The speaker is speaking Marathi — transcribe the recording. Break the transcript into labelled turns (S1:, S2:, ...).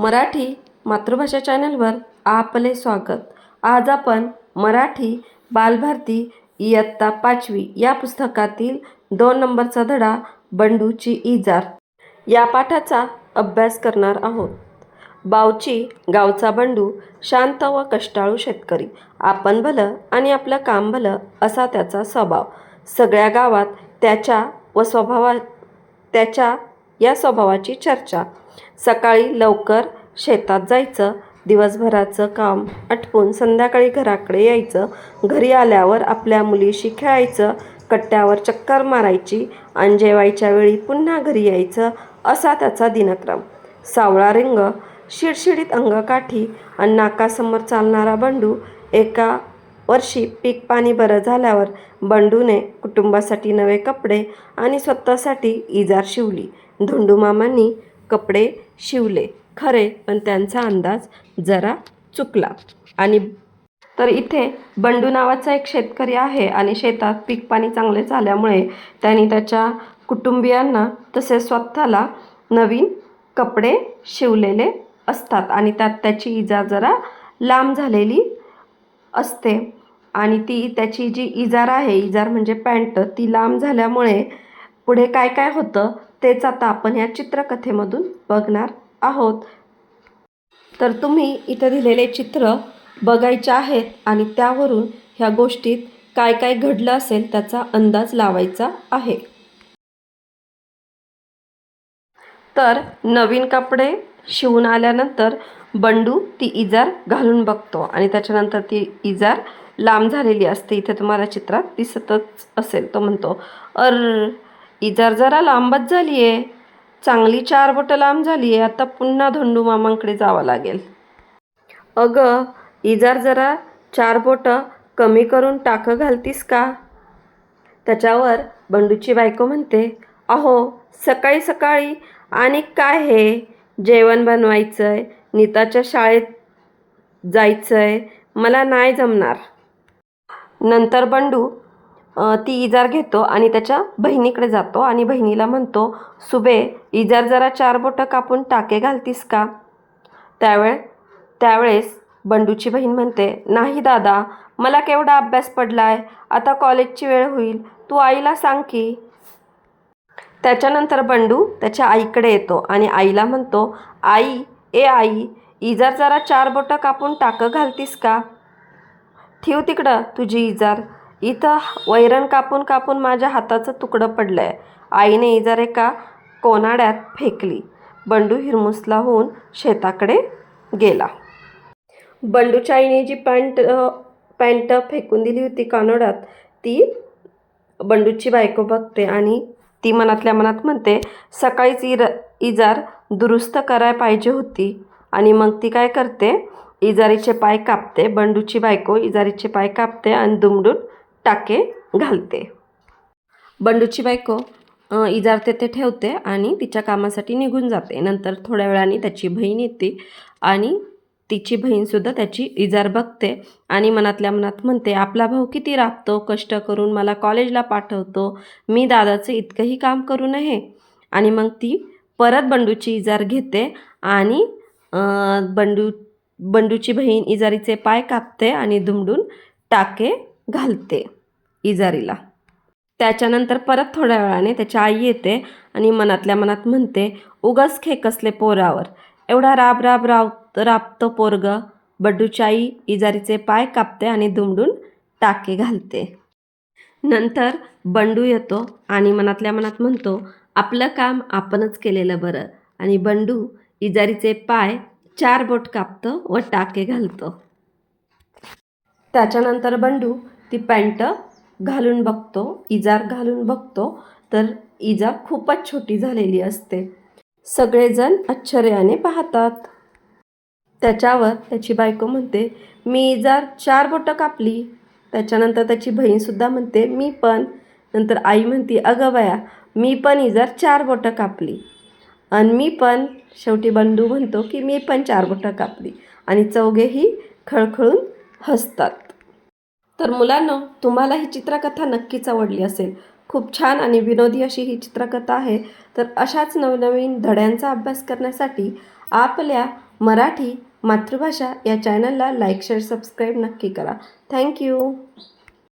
S1: मराठी मातृभाषा चॅनलवर आपले स्वागत. आज आपण मराठी बालभारती इयत्ता पाचवी या पुस्तकातील दोन नंबरचा धडा बंडूची इजार या पाठाचा अभ्यास करणार आहोत. बावची गावचा बंडू शांत व कष्टाळू शेतकरी. आपण भलं आणि आपलं काम भलं असा त्याचा स्वभाव. सगळ्या गावात त्याच्या व स्वभावा त्याच्या या स्वभावाची चर्चा. सकाळी लवकर शेतात जायचं दिवसभराचं काम आटपून संध्याकाळी घराकडे यायचं घरी आल्यावर आपल्या मुलीशी खेळायचं कट्ट्यावर चक्कर मारायची आणि जेवायच्या वेळी पुन्हा घरी यायचं असा त्याचा दिनक्रम. सावळा रिंग शिडशिडीत अंगकाठी आणि नाकासमोर चालणारा बंडू एका वर्षी पीक पाणी बरं झाल्यावर बंडूने कुटुंबासाठी नवे कपडे आणि स्वतःसाठी इजार शिवली. धोंडूमामांनी कपडे शिवले. खरे पण त्यांचा अंदाज जरा चुकला. आणि तर इथे बंडू नावाचा एक शेतकरी आहे आणि शेतात पीक पाणी चांगले झाल्यामुळे त्यांनी त्याच्या कुटुंबियांना तसेच स्वतःला नवीन कपडे शिवलेले असतात आणि त्यात त्याची इजा जरा लांब झालेली असते. आणि ती त्याची जी इजार आहे इजार म्हणजे पॅन्ट ती लांब झाल्यामुळे पुढे काय काय होतं तेच आता आपण या चित्रकथेमधून बघणार आहोत. तर तुम्ही इथं दिलेले चित्र बघायचे आहेत आणि त्यावरून ह्या गोष्टीत काय काय घडलं असेल त्याचा अंदाज लावायचा आहे. तर नवीन कपडे शिवून आल्यानंतर बंडू ती इजार घालून बघतो आणि त्याच्यानंतर ती इजार लांब झालेली असते. इथे तुम्हाला चित्रात दिसतच असेल. तो म्हणतो अर इजार जरा लांबच झाली आहे चांगली चार बोटं लांब झाली आहे आता पुन्हा धोंडू मामांकडे जावं लागेल. अगं इजार जरा चार बोटं कमी करून टाकं घालतीस का? त्याच्यावर बंडूची बायको म्हणते अहो सकाळी सकाळी आणि काय हे? जेवण बनवायचं आहे नीताच्या शाळेत जायचं आहे मला नाही जमणार. नंतर बंडू ती इजार घेतो आणि त्याच्या बहिणीकडे जातो आणि बहिणीला म्हणतो सुबे इजार जरा चार बोटं कापून टाके घालतीस का? त्यावेळ त्यावेळेस बंडूची बहीण म्हणते नाही दादा मला केवढा अभ्यास पडला आहे आता कॉलेजची वेळ होईल तू आईला सांग की. त्याच्यानंतर बंडू त्याच्या आईकडे येतो आणि आईला म्हणतो आई ए आई इजार जरा चार बोटं कापून टाकं घालतीस का? ठेव तिकडं तुझी इजार. इथं वैरण कापून कापून माझ्या हाताचं तुकडं पडलं आहे आईने इजार एका कोनाड्यात फेकली. बंडू हिरमुसला होऊन शेताकडे गेला. बंडूच्या आईने जी पॅन्ट पॅन्ट फेकून दिली होती कानोड्यात ती बंडूची बायको बघते आणि ती मनातल्या मनात म्हणते सकाळीच इर इजार दुरुस्त करायला पाहिजे होती. आणि मग ती काय करते इजारीचे पाय कापते बंडूची बायको इजारीचे पाय कापते आणि दुमडून टाके घालते. बंडूची बायको इजार तेथे ठेवते आणि तिच्या कामासाठी निघून जाते. नंतर थोड्या वेळाने त्याची बहीण येते आणि तिची बहीणसुद्धा त्याची इजार बघते आणि मनातल्या मनात म्हणते आपला भाऊ किती राबतो कष्ट करून मला कॉलेजला पाठवतो मी दादाचं इतकंही काम करू नये. आणि मग ती परत बंडूची इजार घेते आणि बंडू बंडूची बहीण इजारीचे पाय कापते आणि दुमडून टाके घालते इजारीला. त्याच्यानंतर परत थोड्या वेळाने त्याची आई येते आणि मनातल्या मनात म्हणते उगाच खेकसले पोरावर एवढा राब राब राव राबतो पोरग बड्डूची आई इजारीचे पाय कापते आणि दुमडून टाके घालते. नंतर बंडू येतो आणि मनातल्या मनात म्हणतो आपलं काम आपणच केलेलं बरं. आणि बंडू इजारीचे पाय चार बोट कापतं व टाके घालतो. त्याच्यानंतर बंडू ती पॅन्ट घालून बघतो इजार घालून बघतो. तर इजा खूपच छोटी झालेली असते. सगळेजण आश्चर्याने पाहतात. त्याच्यावर त्याची बायको म्हणते मी इजार चार बोटं कापली त्याच्यानंतर त्याची बहीणसुद्धा म्हणते मी पण. नंतर आई म्हणते अगं बया मी पण इजार चार बोटं कापली. आणि मी पण शेवटी बंडू म्हणतो की मी पण चार बोटं कापली. आणि चौघेही खळखळून हसतात. तर मुलांनो तुम्हाला ही चित्रकथा नक्कीच आवडली असेल. खूप छान आणि विनोदी अशी ही चित्रकथा आहे. तर अशाच नवनवीन धड्यांचा अभ्यास करण्यासाठी आपल्या मराठी मातृभाषा या चॅनलला लाईक शेअर सबस्क्राईब नक्की करा. थँक्यू